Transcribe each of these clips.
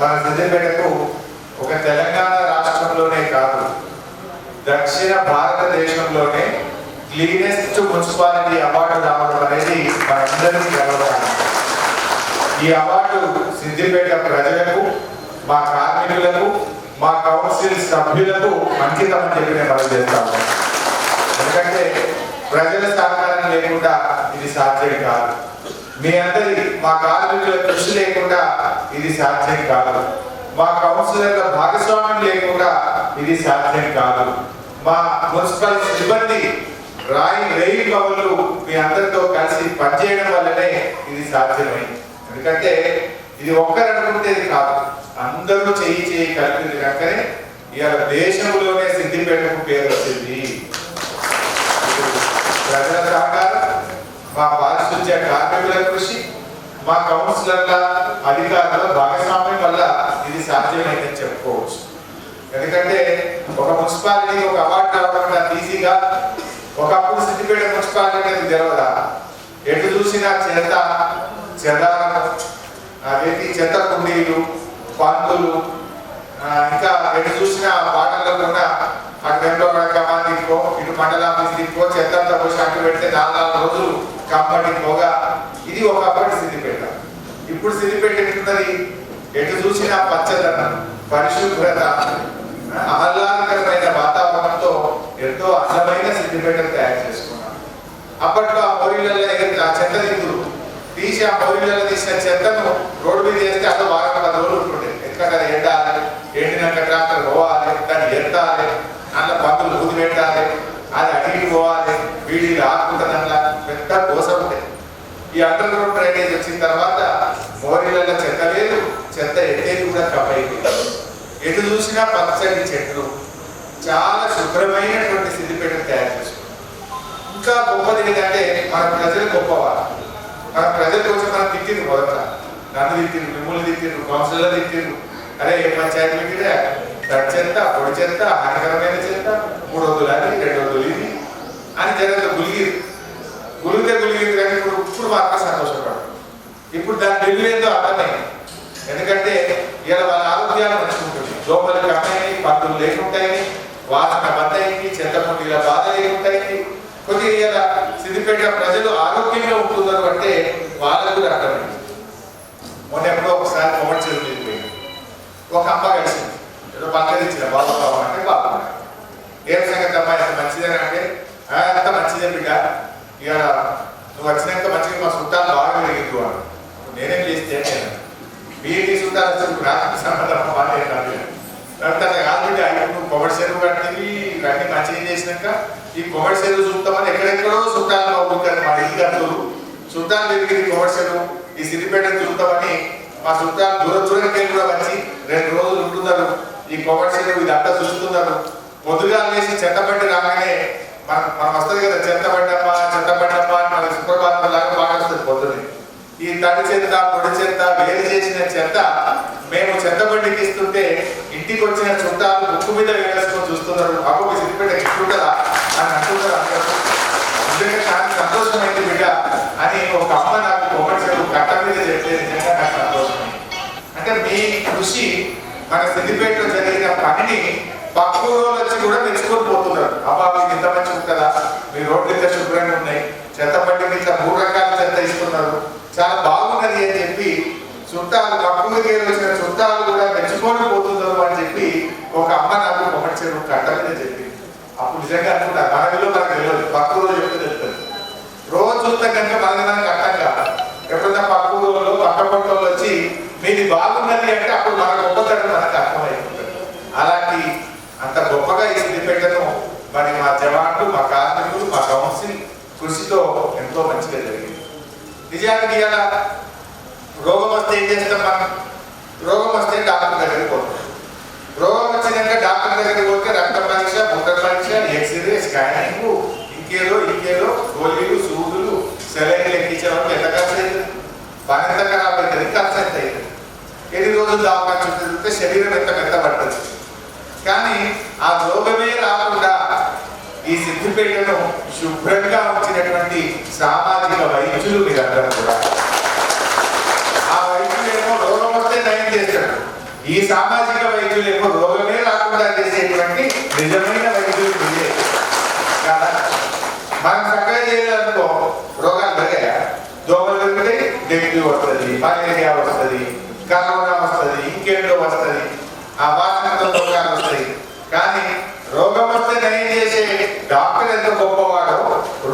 మన సిద్దిపేటకు ఒక తెలంగాణ రాష్ట్రంలోనే కాదు దక్షిణ భారతదేశంలోనే క్లీనెస్ట్ మున్సిపాలిటీ అవార్డు రావడం అనేది మనందరికీ గర్వకారణం ఈ అవార్డు సిద్దిపేట ప్రజలకు మా కార్మికులకు మా కౌన్సిల్ సభ్యులకు అంకితం చెప్పి నేను మనం చేస్తాము ఎందుకంటే ప్రజల సహకారం లేకుండా ఇది సాధ్యం కాదు. మీ అందరి మా కార్మికుల కృషి లేకుండా ఇది సాధ్యం కాదు. మా కౌన్సిలర్ల భాగస్వామ్యం లేకుండా ఇది సాధ్యం కాదు. మా మున్సిపల్ సిబ్బంది రాయి రైలు పనులు మీ అందరితో కలిసి పనిచేయడం వల్లనే ఇది సాధ్యమైంది. ఎందుకంటే ఇది ఒక్కరు అనుకుంటేది కాదు. అందరూ చేయి చేయి కలిపింది. కనుకనే ఇవాళ దేశంలోనే సిద్ధిపేటకు పేరు వచ్చింది. ప్రజల సహకారం మా పారిశుద్ధ్య కార్మికుల కృషి మా కౌన్సిలర్ల అధికారుల భాగస్వామ్యం వల్ల ఇది సాధ్యమైందని చెప్పుకోవచ్చు. ఎందుకంటే ఒక మున్సిపాలిటీ ఒక అవార్డు రావడం అంత ఈజీగా ఒకప్పుడు సిద్దిపేట మున్సిపాలిటీ అనేది తెలవదా? ఎటు చూసినా చెత్త చెదారం అదేంటి? చెత్త కుండీలు పందులు ఇంకా ఎటు చూసినా వాటర్లో కూడా అటు వెంటో కమాన్ ఇటు మండల తిప్పుకో చెత్త అంతా పోసి అటు పెడితే నాలుగు నాలుగు రోజులు కంపెనీ పోగా ఇది ఒకప్పటి సిద్దిపేట. ఇప్పుడు సిద్దిపేట ఎట్టున్నది ఎటు చూసినా పచ్చదనం పరిశుభ్రత ఆహ్లాదకరమైన వాతావరణంతో ఎంతో అందమైన సిద్దిపేటను తయారు చేసుకున్నాం అప్పట్లో ఆ మొరీలలో ఎగిరి ఆ చెత్త దిగులు తీసి ఆ మొరీలలో తీసిన చెత్తను రోడ్డు మీద వేస్తే అక్కడ వారం పది రోజులు ఉంటుండే. ఎందుకంటే అది ఎండాలి ఎండినాక ట్రాక్టర్ పోవాలి దాన్ని ఎత్తాలి అందులో పందులు ఊది పెట్టాలి అది అడిగి పోవాలి వీడి ఆకుంటుంది పెద్ద కోసం ఉంటాయి ఈ అండర్ గ్రౌండ్ డ్రైనేజ్ వచ్చిన తర్వాత చెత్త ఎట్టేది కూడా కప్పైపోయింది. ఎటు చూసినా పచ్చని చెట్లు చాలా శుభ్రమైనటువంటి సిద్దిపేటను తయారు చేసుకున్నాం ఇంకా గొప్పది ఏంటంటే మన ప్రజలు గొప్పవారు. మన ప్రజల కోసం మనం తిట్టింది మొదట. నన్ను తిట్టింది మిమ్మల్ని తిట్టిండ్రు కౌన్సిలర్ తిట్టిండ్రు అరే ఏ పంచాయతీ పెట్టిరా తడి చెత్త పొడి చెత్త హానికరమైన చెత్త మూడు వందలు అది రెండు వందలు ఇది అని జనంతో గులిగిరు గులిగితే గులిగింది కానీ ఇప్పుడు ఇప్పుడు మాత్రం సంతోషపడు ఇప్పుడు దాని బిల్లు ఏందో అర్థమైంది. ఎందుకంటే ఇలా వాళ్ళ ఆరోగ్యాలు మంచుకుంటుంది దోమలు కమ్మాయి పట్టులు లేకుంటాయి వాసన బంద్ అయింది చెత్త బాధ లేకుంటాయి. కొద్దిగా ఇలా సిద్దిపేట ప్రజలు ఆరోగ్యంగా ఉంటున్నారు అంటే వాళ్ళకు కూడా అర్థమైంది. మొన్న ఎప్పుడో ఒకసారి మొబైల్ చెరువు ఒక అమ్మ కలిసింది. ఏదో పక్కదిచ్చిన బాబు బాబు అంటే బాబు ఏం సంగతి అమ్మాయి అంత మంచిదని అంటే అంత మంచిదే బిడ్డ. ఇక నువ్వు వచ్చినాక మంచిగా మా చుట్టాలు బాగా పెరిగింది అని నేనేం చేస్తే నేను మీరు చుట్టాలు అసలు నాకు సంబంధం బాగా కాదు కాబట్టి అట్లా కాదు బిడ్డ ఇప్పుడు కొబ్బరి చెరువు కట్టింది ఇవన్నీ మంచిగా చేసినాక ఈ కొబ్బరి చెరువు చూస్తామని ఎక్కడెక్కడో చుట్టాలు అవుతుంది మా ఇల్లు కట్టులు చుట్టాలు పెరిగింది కొబ్బరి చెరువు ఈ సిరిపేట చూద్దామని మా చుట్టాలు దూర దూరంకి కూడా వచ్చి రెండు రోజులు ఉంటున్నారు. ఈ కొబ్బరి చెరువు ఇది అంతా చూస్తున్నారు. పొద్దుగా లేచి చెత్తబండి రాగానే మనం మనం వస్తుంది కదా చెత్తబండమ్మ చెత్తబండమ్మ అని మన సుప్రభాతం లాగా బాగా వస్తుంది పొద్దున్నే ఈ తడి చెత్త పొడి చెత్త వేరు చేసిన చెత్త మేము చెత్తబండికి ఇస్తుంటే ఇంటికి వచ్చిన చుట్టాలు ముక్కు మీద వేసుకొని చూస్తున్నారు. బాబు మీ సిద్దిపేట ఎట్లుంటుందా అని అంటున్నారు అందరూ. నిజంగా సంతోషమైంది బిడ్డ అని ఒక అమ్మ నాకు కొబ్బరి కట్ట మీద చెప్తే నిజంగా నాకు సంతోషం అంటే మీ కృషి మన సిద్ధిపేటలో జరిగిన పనిని పక్క వచ్చి కూడా తెచ్చుకొని పోతున్నారు. అబ్బా మీకు ఇంత మంచి ఉంటుందా మీ రోడ్లు ఇంత శుభ్రంగా ఉన్నాయి. చెత్త పట్టి ఇంత మూడు రకాల చెత్త ఇస్తున్నారు. చాలా బాగున్నది చుట్టాలు పక్క ఊరికి వచ్చిన చుట్టాలు కూడా మెచ్చుకొని పోతుందో అని చెప్పి ఒక అమ్మ నాకు ఒకటి చెరువు కట్ట మీద చెప్పింది అప్పుడు నిజంగా అనుకుంటా మనలో మనకు తెలియదు. పక్క రోజు చెప్తే తెలుస్తుంది. రోజు చూస్తే కనుక మనకి మనకు అర్థం కాదు. ఎప్పుడైనా పక్క ఊళ్ళో పక్క పక్కలో వచ్చి మీది బాగున్నది అంటే అప్పుడు మన గొప్పతనం మనకు అర్థమైపోతుంది. అలాంటి అంత గొప్పగా ఈ సిద్దిపేటను మరి మా జవాన్లు మా కార్మికులు మా కౌన్సిల్ కృషితో ఎంతో మంచిగా జరిగింది. నిజానికి ఇలా రోగం వస్తే ఏం చేస్తాం మనం రోగం వస్తే డాక్టర్ దగ్గరికి పోతాం. రోగం వచ్చినాక డాక్టర్ దగ్గరికి పోతే రక్త పరీక్ష ముద్ర పరీక్ష ఎక్స్రే స్కానింగ్ ఇంకేదో ఇంకేదో గోళీలు సూదులు సెలైన్లు ఎక్కించడం ఎంత ఖర్చు అవుతుంది పని ఎంత ఖరాబ్ అవుతుంది ఖర్చు అవుతుంది ఎన్ని రోజులు దావకాలు చూస్తే శరీరం ఎంత మెత్త పడుతుంది? కానీ ఆ రోగమే రాకుండా ఈ సిద్ధిపేటను శుభ్రంగా ఉంచినటువంటి సామాజిక వైద్యులు మీరు అందరూ సామాజిక వైద్యులు ఎక్కువ రోగమే రాకుండా చేసేటువంటి నిజమైన వైద్యులు వీళ్ళే. కదా? మనం చక్కగా చేయాలనుకో రోగాలు పెరిగాయా? దోమలు పెరిగితే డెంగ్యూ వస్తుంది మలేరియా వస్తుంది కరోనా వస్తుంది ఇంకేంటో వస్తుంది ఆ వాసనతో రోగాలు వస్తాయి. కానీ రోగం వస్తే నయం చేసే డాక్టర్ ఎంత గొప్పవాడో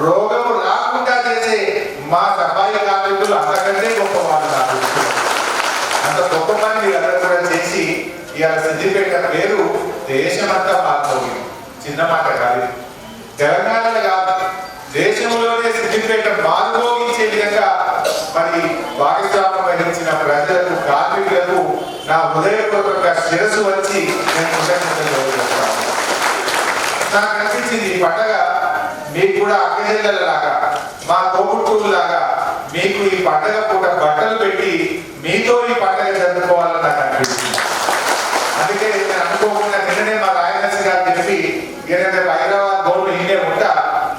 రోగం రాకుండా చేసే మా సఫాయి కార్మికులు అంతకంటే గొప్పవాడు నాకు తెలుసు. అంత గొప్ప పని మీరందరూ కూడా చేసి ఇవాళ సిద్దిపేట పేరు దేశమంతా మారిపోయింది చిన్న మాట కాదు. తెలంగాణలో కాదు. దేశంలోనే సిద్ధిపేట మారుమోగించే విధంగా మరి భాగస్వామ్యం వహించిన ప్రజలకు కార్మికులకు నా హృదయపూర్వక శిరస్సు వచ్చి నేను కృతజ్ఞతలు నాకు అనిపించింది ఈ పండగ మీకు కూడా అక్కజెల్లలాగా మా తోబుట్టులాగా మీకు ఈ పండగ పూట బట్టలు పెట్టి మీతో ఈ పండగ జరుపుకోవాలని నాకు అనిపించింది. అందుకే నేను అనుకో నిన్ననే మా రాయనసి గారు చెప్పి ఏదైతే హైదరాబాద్ బోర్డు ఇండియా ఉంటా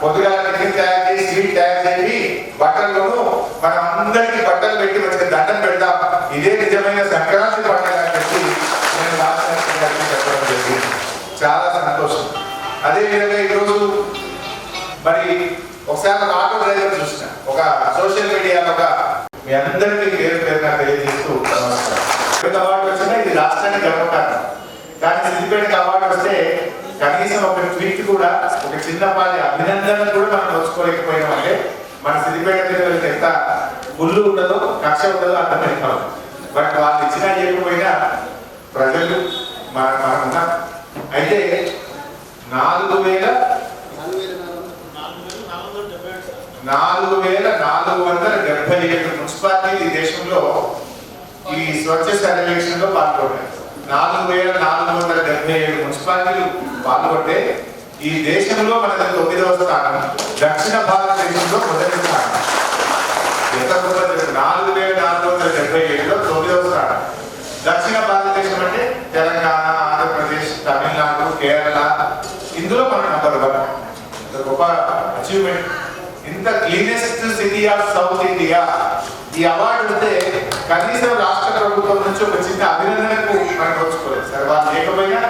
పొద్దుగా టిఫిన్ తయారు చేసి స్వీట్ తయారు చేసి బట్టల్లోనూ మనం అందరికీ బట్టలు పెట్టి మంచిగా దండం పెడతాం. ఇదే నిజమైన సంక్రాంతి పండుగ అని చెప్పి నేను రాష్ట్రానికి చెప్పడం జరిగింది. చాలా సంతోషం. అదే విధంగా ఈరోజు మరి ఒకసారి ఒక ఆటో డ్రైవర్ చూసిన. ఒక సోషల్ మీడియాలో ఒక మీ అందరికీ పేరు పేరున తెలియజేస్తూ నమస్కారం. ఎంత అవార్డు వచ్చినా ఇది రాష్ట్రానికి గర్వకారణం. కానీ సిద్దిపేటకి అవార్డు వస్తే కనీసం ఒక ట్వీట్ కూడా ఒక చిన్నపాటి అభినందన కూడా మనం నోచుకోలేకపోయినాం అంటే మన సిద్దిపేట మీద ఎంత పుల్లు ఉండదో కక్ష ఉండదో అర్థమైపోవాలి బట్ వాళ్ళు ఇచ్చినా చేయకపోయినా ప్రజలు మన మనం అయితే నాలుగు వేల నాలుగు వేల నాలుగు వందల డెబ్బై ఏడు మున్సిపాలిటీలు ఈ దేశంలో ఈ స్వచ్ఛ సర్వేక్షణలో పాల్గొన్నాయి. నాలుగు వేల నాలుగు వందల డెబ్బై ఏడు మున్సిపాలిటీలు పాల్గొంటే ఈ దేశంలో మనది తొమ్మిదవ స్థానం దక్షిణ భారతదేశంలో మొదటి స్థానం. ఎంత నాలుగు వేల నాలుగు వందల డెబ్బై ఏడులో తొమ్మిదవ స్థానం. దక్షిణ భారతదేశం అంటే తెలంగాణ ఆంధ్రప్రదేశ్ తమిళనాడు కేరళ. ఇందులో మన నంబర్ వన్ గొప్ప అచీవ్మెంట్ ఇంత cleanest city of South India ఈ అవార్డు అంటే కనీసం రాష్ట్ర ప్రభుత్వం నుంచి ఒక చిన్న అభినందనకు మనం వచ్చుకోలేదు సార్ వాళ్ళు లేకపోయినా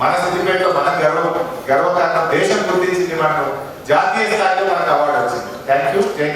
మన సిద్దిపేటలో మన గర్వ గర్వకారణం దేశం గుర్తించింది మనకు. జాతీయ స్థాయిలో మనకు అవార్డు వచ్చింది. థ్యాంక్ యూ జై